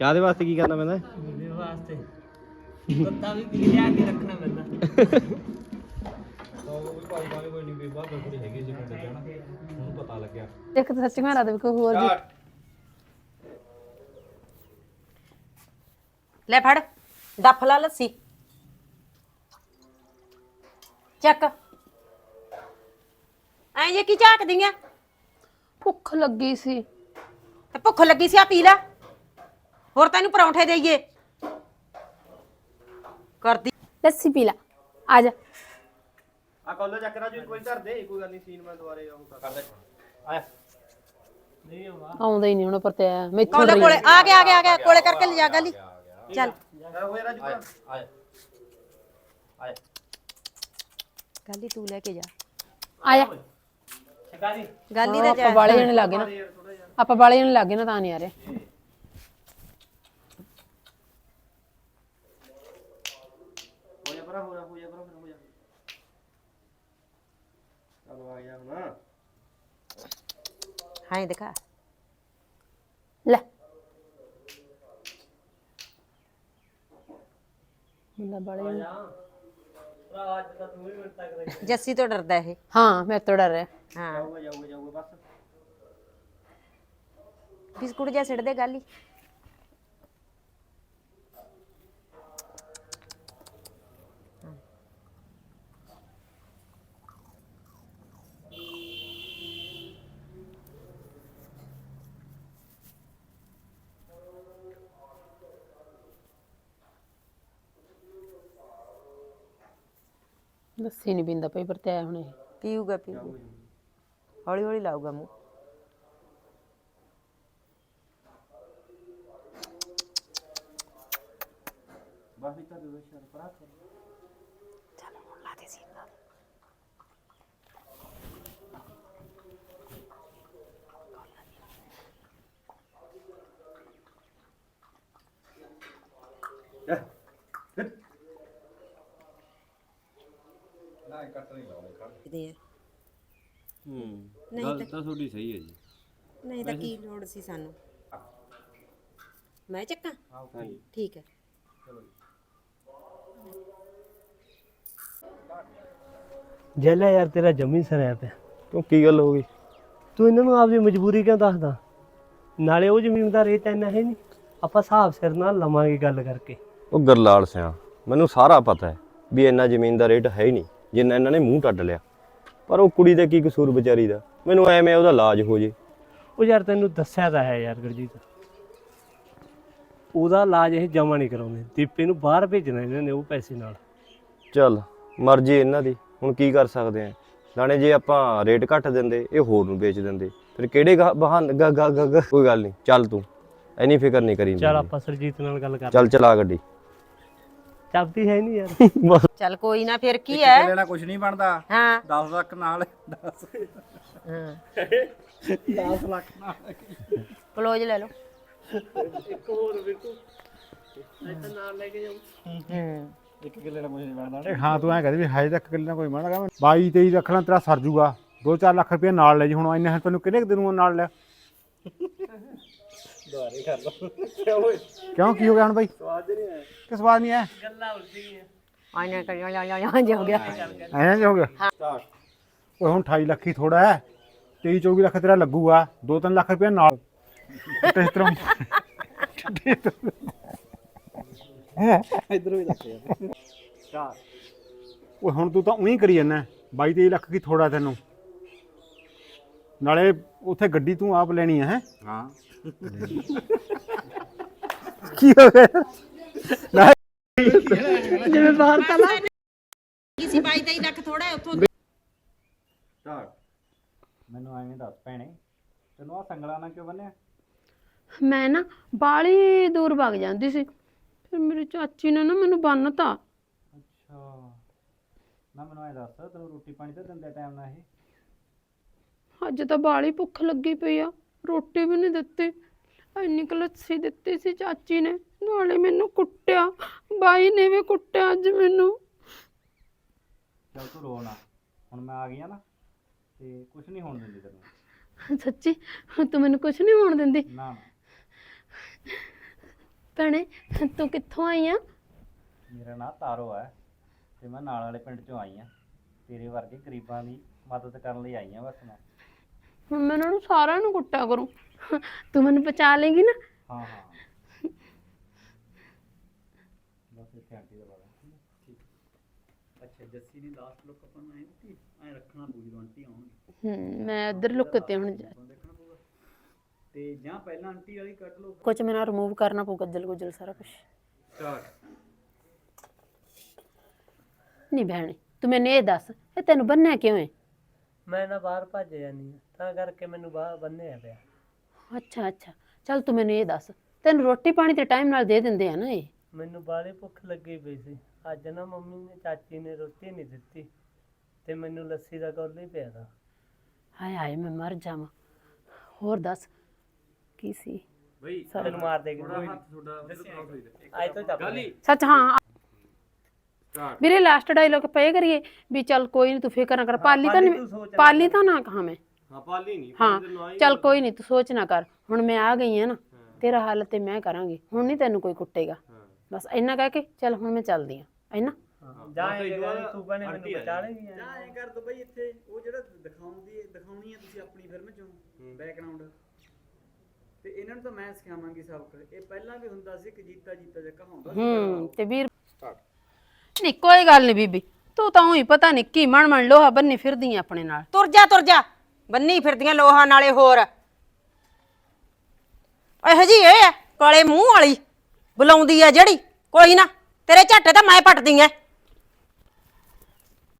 ਕਾਦੇ ਵਾਸਤੇ ਕੀ ਕਰਨਾ ਪੈਂਦਾ? ਮੇਰੇ ਵਾਸਤੇ। ਕੁੱਤਾ ਵੀ ਪੀ ਲਿਆ ਕੇ ਰੱਖਣਾ ਪੈਂਦਾ। ਉਹ ਭਾਈ ਵਾਲੇ ਕੋਈ ਨਹੀਂ ਬੇਬਾ ਬਕਰੀ ਹੈਗੀ ਜੀ ਪਿੰਡ ਨਾ ਉਹਨੂੰ ਪਤਾ ਲੱਗਿਆ। ਇੱਕ ਤਾਂ ਸੱਚੀ ਮਾਰਾ ਦੇ ਕੋਈ ਹੋਰ ਵੀ ਲੈ ਫੜ ਡੱਫ ਲਾ ਲੱਸੀ। ਚੱਕ। ਐਂ ਜੇ ਕੀ ਝਾਕਦੀਆਂ? ਭੁੱਖ ਲੱਗੀ ਸੀ। ਤੇ ਭੁੱਖ ਲੱਗੀ ਸੀ ਆ ਪੀ ਲੈ। ਹੋਰ ਤੈਨੂੰ ਪਰੌਂਠੇ ਦੇਈਏ। ਕਰਦੀ। ਲੱਸੀ ਪੀ ਲਾ। ਆ ਜਾ। ਆ ਕਾਲਜ ਚੱਕ ਰਾਜੂ ਕੋਈ ਧਰ ਦੇ ਕੋਈ ਗੱਲ ਨਹੀਂ ਸੀਨ ਮੈਂ ਦੁਬਾਰੇ ਆਉਂਗਾ ਕਰ ਦੇ ਆਇਆ। ਆਉਂਦਾ। ਹੀ ਨਹੀਂ ਹੁਣ ਪਰ ਤੇ ਮੈਥੋਂ ਕੋਲੇ ਕੋਲੇ। ਆ। ਗਿਆ ਆ ਗਿਆ ਆ ਗਿਆ। ਕੋਲੇ ਕਰਕੇ ਲਿਜਾ ਗਾਲੀ। ਚੱਲ। ਹੋਇਆ ਰਾਜੂ ਆਇਆ ਆਇਆ। ਗਾਲੀ ਤੂੰ ਲੈ ਕੇ ਜਾ। ਆ ਜਾ। ਸ਼ਿਕਾਰੀ ਗਾਲੀ ਦਾ ਆਪਾਂ ਬਾਲੇ ਜਣੇ ਲੱਗੇ ਨਾ। ਆਪਾਂ ਬਾਲੇ ਜਣੇ ਲੱਗੇ ਨਾ ਤਾਂ ਨਹੀਂ ਆ ਰਹੇ। ਹੋ ਜਾ ਪਰਾ ਹੋ ਜਾ ਹੋ ਜਾ ਪਰਾ ਫਿਰ ਹੋ ਜਾ ਚਲੋ ਆ ਗਿਆ ਹੁਣ ਹਾਂ ਦਿਖਾ ਲੈ ਮੁੰਡਾ ਬਾਲੇ ਜਣੇ ਭਰਾ ਅੱਜ ਤਾਂ ਤੂੰ ਵੀ ਮੇਰੇ ਤੱਕ ਜੱਸੀ ਤੋਂ ਡਰਦਾ ਇਹ ਹਾਂ ਮੇਰੇ ਤੋਂ ਡਰ ਰਿਹਾ ਹਾਂ ਜਾਊਗਾ ਜਾਊਗਾ ਜਾਊਗਾ ਬਸ ਬਿਸਕੁਟ ਜਿਹਾ ਸਿੱਟ ਦੇ ਗਾਲੀ ਲੱਸੀ ਨਹੀਂ ਪੀਂਦਾ ਪਈ ਪਰ ਤੇ ਆਇਆ ਹੁਣ ਇਹ। ਪੀਊਗਾ ਪੀਊਗਾ। ਹੌਲੀ ਹੌਲੀ ਲਾਊਗਾ ਮੂੰਹ। ਬਸ ਤਾਂ ਦੇ ਦੋ ਸ਼ਰ ਪਰਾ ਚੱਲ ਹੁਣ ਲਾ ਦੇ ਸੀ ਲਾ ਦੇ। ਇਹਦੇ ਆ। ਹੂੰ ਨਹੀਂ ਗੱਲ ਤਾਂ ਤੁਹਾਡੀ ਸਹੀ ਹੈ ਜੀ। ਨਹੀਂ ਤਾਂ ਕੀ ਲੋੜ ਸੀ ਸਾਨੂੰ? ਮੈਂ ਚੱਕਾਂ? ਹਾਂਜੀ। ਠੀਕ ਹੈ। ਜੈਲਾ ਯਾਰ ਤੇਰਾ ਜੰਮੀ ਸਰਿਆ ਪਿਆ ਤੂੰ। ਕੀ ਗੱਲ ਹੋ ਗਈ? ਤੂੰ ਇਹਨਾਂ ਨੂੰ ਆਪਦੀ ਮਜਬੂਰੀ ਕਿਉਂ ਦੱਸਦਾ? ਨਾਲੇ ਉਹ ਜ਼ਮੀਨ ਦਾ ਰੇਟ ਇੰਨਾ ਹੈ ਨਹੀਂ। ਆਪਾਂ ਹਿਸਾਬ ਸਿਰ ਨਾਲ ਲਵਾਂਗੇ ਗੱਲ ਕਰਕੇ। ਉਹ ਗਰਲਾਲ ਸਿਆ ਮੈਨੂੰ ਸਾਰਾ ਪਤਾ ਹੈ ਵੀ ਇੰਨਾ ਜ਼ਮੀਨ ਦਾ ਰੇਟ ਹੈ ਹੀ ਨਹੀਂ। ਜਿੰਨਾ ਇਹਨਾਂ ਨੇ ਮੂੰਹ ਟੱਡ ਲਿਆ। ਪਰ ਉਹ ਕੁੜੀ ਦਾ ਕੀ ਕਸੂਰ ਵਿਚਾਰੀ ਦਾ? ਮੈਨੂੰ ਐਵੇਂ ਉਹਦਾ ਇਲਾਜ ਹੋ ਜੇ। ਉਹ ਯਾਰ ਤੈਨੂੰ ਦੱਸਿਆ ਤਾਂ ਹੈ ਯਾਰ ਗੁਰਜੀਤ। ਉਹਦਾ ਇਲਾਜ ਇਹ ਜਮਾ ਨਹੀਂ ਕਰਾਉਂਦੇ। ਦੀਪੇ ਨੂੰ ਬਾਹਰ ਭੇਜਣਾ ਇਹਨਾਂ ਨੇ ਉਹ ਪੈਸੇ ਨਾਲ। ਚੱਲ ਮਰਜ਼ੀ ਇਹਨਾਂ ਦੀ। ਹੁਣ ਕੀ ਕਰ ਸਕਦੇ ਆ? ਨਾਲੇ ਜੇ ਆਪਾਂ ਰੇਟ ਘੱਟ ਦਿੰਦੇ ਇਹ ਹੋਰ ਨੂੰ ਵੇਚ ਦਿੰਦੇ। ਫਿਰ ਕਿਹੜੇ ਗਾ- ਬਹਾਨ ਗਾ ਗਾ ਗਾ ਗਾ- ਕੋਈ ਗੱਲ ਨਹੀਂ। ਚੱਲ ਤੂੰ। ਐਨੀ ਫਿਕਰ ਨਹੀਂ ਕਰੀ ਚੱਲ ਆਪਾਂ ਸਰਜੀਤ ਨਾਲ ਗੱਲ ਕਰ ਚੱਲ ਚਲਾ ਗੱਡੀ। ਚੱਲਦੀ ਹੈ ਨਹੀਂ ਯਾਰ। ਬਸ। ਚੱਲ ਕੋਈ ਨਾ ਫਿਰ ਕੀ ਹੈ? ਲੈਣਾ ਕੁਝ ਨਹੀਂ ਬਣਦਾ। ਹਾਂ। 10 ਲੱਖ ਨਾਲ 10 ਹਾਂ। 10 ਲੱਖ ਨਾਲ। ਕਲੋਜ ਲੈ ਲਓ। ਇੱਕ ਹੋਰ ਵੇਖੋ ਇੱਥੇ ਨਾਲ ਲੈ ਕੇ ਜਾਓ ਹੂੰ। ਇੱਕ ਕਿੱਲੇ ਨਾਲ ਕੁਝ ਨਹੀਂ ਬਣਦਾ। ਇਹ ਹਾਂ ਤੂੰ ਐ ਕਹਦੇ ਵੀ ਹਜੇ ਤੱਕ ਕਿੱਲੇ ਨਾਲ ਕੋਈ ਬਣਦਾ 22 23 ਲੱਖ ਨਾਲ ਤੇਰਾ ਸਰ ਜੂਗਾ। 2-4 ਲੱਖ ਰੁਪਏ ਨਾਲ ਲੈ ਜੀ ਹੁਣ। ਇੰਨੇ ਤੈਨੂੰ ਕਿੰਨੇ ਕੁ ਦਿਨੋਂ ਨਾਲ ਲੈ? ਕਰ ਲਓ। ਕਿਉਂ ਕੀ ਹੋ ਗਿਆ ਹੁਣ ਬਾਈ? ਸਵਾਦ ਨਹੀਂ ਆਇਆ। ਕਿ ਸਵਾਦ ਨਹੀਂ ਆਇਆ? ਕਰ ਜਾ ਜਾ ਹੋ ਗਿਆ। ਐਂ ਜੇ ਹੋ ਗਿਆ। ਓਏ ਹੁਣ 28 ਲੱਖ ਹੀ ਥੋੜਾ ਹੈ। 23 24 ਲੱਖ ਤੇਰਾ ਲੱਗੂਗਾ। 2-3 ਲੱਖ ਰੁਪਏ ਨਾਲ। ਤੇ ਇਸ ਤਰ੍ਹਾਂ ਇਧਰੋਂ। ਯਾਰ ਓਏ ਹੁਣ ਤੂੰ ਤਾਂ ਉਹੀ ਕਰੀ ਜਾਂਦਾ। 22 23 ਲੱਖ ਕੀ ਥੋੜਾ ਤੈਨੂੰ। ਨਾਲੇ ਉੱਥੇ ਗੱਡੀ ਤੂੰ ਆਪ ਲੈਣੀ ਹੈ ਹੈ? ਹਾਂ। ਕੀ ਹੋ ਗਿਆ? ਨਾ। ਜਿਵੇਂ ਬਾਹਰ ਤਾਂ ਲਾ ਕਿਸੇ 22 23 ਲੱਖ ਥੋੜਾ ਹੈ ਉੱਥੋਂ ਮੈਨੂੰ ਐਵੇਂ ਦੱਸ ਭੈਣੇ ਤੈਨੂੰ ਆ ਸੰਗਲਾ ਨਾ ਕਿਉਂ ਬੰਨਿਆ ਮੈਂ ਨਾ ਬਾਲੀ ਦੂਰ ਭੱਗ ਜਾਂਦੀ ਸੀ ਫਿਰ ਮੇਰੀ ਚਾਚੀ ਨੇ ਨਾ ਮੈਨੂੰ ਬੰਨਤਾ। ਅੱਛਾ। ਨਾ ਮੈਨੂੰ ਐ ਦੱਸ ਤੈਨੂੰ ਰੋਟੀ ਪਾਣੀ ਤਾਂ ਦਿੰਦੇ ਟਾਈਮ ਨਾਲ ਇਹ? ਅੱਜ ਤਾਂ ਬਾਲੀ ਭੁੱਖ ਲੱਗੀ ਪਈ ਆ। ਰੋਟੀ ਵੀ ਨਹੀਂ ਦਿੱਤੀ। ਇੰਨੀ ਕੁ ਲੱਸੀ ਦਿੱਤੀ ਸੀ ਚਾਚੀ ਨੇ। ਨਾਲੇ ਮੈਨੂੰ ਕੁੱਟਿਆ। ਬਾਈ ਨੇ ਵੀ ਕੁੱਟਿਆ ਅੱਜ ਮੈਨੂੰ। ਚੱਲ ਤੂੰ ਰੋ ਨਾ। ਹੁਣ ਮੈਂ ਆ ਗਿਆ ਨਾ ਤੇ ਕੁਝ ਨਹੀਂ ਹੋਣ ਦਿੰਦੀ ਤੈਨੂੰ। ਸੱਚੀ? ਤੂੰ ਮੈਨੂੰ ਕੁਝ ਨਹੀਂ ਹੋਣ ਦਿੰਦੀ। ਨਾ। ਨਾ ਭੈਣੇ ਤੂੰ ਕਿੱਥੋਂ ਆਈ ਆ? ਮੇਰਾ ਨਾਂ ਤਾਰੋ ਹੈ ਤੇ ਮੈਂ ਨਾਲ ਵਾਲੇ ਪਿੰਡ ਚੋਂ ਆਈ ਆ। ਤੇਰੇ ਵਰਗੇ ਗਰੀਬਾਂ ਦੀ ਮਦਦ ਕਰਨ ਲਈ ਆਈ ਆ ਬਸ ਮੈਂ। ਹੁਣ ਮੈਂ ਉਹਨਾਂ ਨੂੰ ਸਾਰਿਆਂ ਨੂੰ ਕੁੱਟਿਆ ਕਰੂੰ। ਤੂੰ ਮੈਨੂੰ ਬਚਾ ਲੇਗੀ ਨਾ? ਹਾਂ ਹਾਂ। ਬਸ ਇੱਥੇ ਆਂਟੀ ਦਾ ਬਾਬਾ ਠੀਕ। ਅੱਛਾ ਜੱਸੀ ਦੀ ਲਾਸਟ ਲੁੱਕ ਆਪਾਂ ਨੂੰ ਐਂ ਦਿੱਤੀ? ਐਂ ਰੱਖਣਾ ਪਊ ਜਦੋਂ ਆਂਟੀ ਆਉਣਗੇ। ਹੂੰ ਮੈਂ ਇੱਧਰ ਹੁਣ ਜਾ ਦੇਖਣਾ ਪਊਗਾ। ਤੇ ਜਾਂ ਪਹਿਲਾਂ ਆਂਟੀ ਵਾਲੀ ਕੱਢ ਲਓ। ਕੁਝ ਮੈਨੂੰ ਰਿਮੂਵ ਕਰਨਾ ਪਊ ਗੱਜਲ ਗੁੱਜਲ ਸਾਰਾ ਕੁਝ ਨਹੀਂ ਭੈਣੇ ਤੂੰ ਮੈਨੂੰ ਇਹ ਦੱਸ ਇਹ ਤੈਨੂੰ ਬੰਨਿਆ ਕਿਉਂ ਹੈ? ਮੈਂ ਨਾ ਬਾਹਰ ਭੱਜ ਜਾਨੀ ਆ ਤਾਂ ਕਰਕੇ ਮੈਨੂੰ ਬਾਹਰ ਬੰਨਿਆ ਪਿਆ। ਅੱਛਾ ਅੱਛਾ। ਚੱਲ ਤੂੰ ਮੈਨੂੰ ਇਹ ਦੱਸ ਤੈਨੂੰ ਰੋਟੀ ਪਾਣੀ ਤੇ ਟਾਈਮ ਨਾਲ ਦੇ ਦਿੰਦੇ ਆ ਨਾ ਇਹ? ਮੈਨੂੰ ਬਾਹਲੇ ਭੁੱਖ ਲੱਗੀ ਪਈ ਸੀ। ਅੱਜ ਨਾ ਮੰਮੀ ਨੇ ਚਾਚੀ ਨੇ ਰੋਟੀ ਨਹੀਂ ਦਿੱਤੀ ਤੇ ਮੈਨੂੰ ਲੱਸੀ ਦਾ ਗੋਲ ਹੀ ਪਿਆ ਤਾ ਹਾਏ ਹਾਏ ਮੈਂ ਮਰ ਜਾਵਾਂ। ਹੋਰ ਦੱਸ ਕੀ ਸੀ? ਤੈਨੂੰ ਮਾਰ ਦੇ ਅੱਜ ਤੋਂ। ਚੱਪ ਸੱਚ ਹਾਂ। ਵੀਰੇ ਲਾਸਟ ਡਾਇਲੋਗ ਪਏ ਕਰੀਏ ਵੀ ਚੱਲ ਕੋਈ ਨਹੀਂ ਤੂੰ ਫਿਕਰ ਨਾ ਕਰ। ਪਾਲੀ ਤਾਂ ਨਹੀਂ ਪਾਲੀ ਤਾਂ ਨਾ ਕਹਾਂ ਮੈਂ। ਹਾਂ ਪਾਲੀ ਨਹੀਂ ਹਾਂ ਚੱਲ ਕੋਈ ਨਹੀਂ ਤੂੰ ਸੋਚ ਨਾ ਕਰ। ਹੁਣ ਮੈਂ ਆ ਗਈ ਆ ਨਾ ਤੇਰਾ ਹੱਲ ਤੇ ਮੈਂ ਕਰਾਂਗੀ। ਹੁਣ ਨਹੀਂ ਤੈਨੂੰ ਕੋਈ ਕੁੱਟੇਗਾ। ਬਸ ਇੰਨਾ ਕਹਿ ਕੇ ਚੱਲ ਹੁਣ ਮੈਂ ਚੱਲਦੀ ਆ ਇੰਨਾ? ਜਾਏਂਗੇ ਤੂੰ ਬਣੇ ਮੈਨੂੰ ਬਚਾ ਲੇਗੀ ਜਾਂ ਐਂ ਕਰ ਦੋ ਬਈ ਇੱਥੇ ਉਹ ਜਿਹੜਾ ਦਿਖਾਉਂਦੀ ਦਿਖਾਉਣੀ ਹੈ ਤੁਸੀਂ ਆਪਣੀ ਫਿਲਮ ਚੋਂ ਬੈਕਗ੍ਰਾਉਂਡ ਤੇ ਇਹਨਾਂ ਨੂੰ ਤਾਂ ਮੈਂ ਸਿਖਾਵਾਂਗੀ ਸਬਕ ਇਹ ਪਹਿਲਾਂ ਵੀ ਹੁੰਦਾ ਸੀ ਕਿ ਜੀਤਾ ਜੀਤਾ ਜਿਹਾ ਕਹਾਉਂਦਾ ਸੀ ਹੂੰ ਤੇ ਵੀਰ ਨਹੀਂ ਕੋਈ ਗੱਲ ਨਹੀਂ ਬੀਬੀ, ਤੂੰ ਤਾਂ ਉਹੀ ਪਤਾ ਨਹੀਂ ਕੀ ਮਣ ਮਣ ਲੋਹਾ ਬੰਨੀ ਫਿਰਦੀ ਆ ਆਪਣੇ ਨਾਲ। ਤੁਰ ਜਾ ਤੁਰ ਜਾ, ਬੰਨੀ ਫਿਰਦੀਆਂ ਲੋਹਾ ਨਾਲੇ ਹੋਰ। ਇਹੋ ਜੀ ਇਹ ਆ ਕਾਲੇ ਮੂੰਹ ਵਾਲੀ ਬੁਲਾਉਂਦੀ ਆ ਜਿਹੜੀ, ਕੋਈ ਨਾ, ਤੇਰੇ ਝਾਟੇ ਤਾਂ ਮੈਂ ਪੱਟਦੀ ਐ।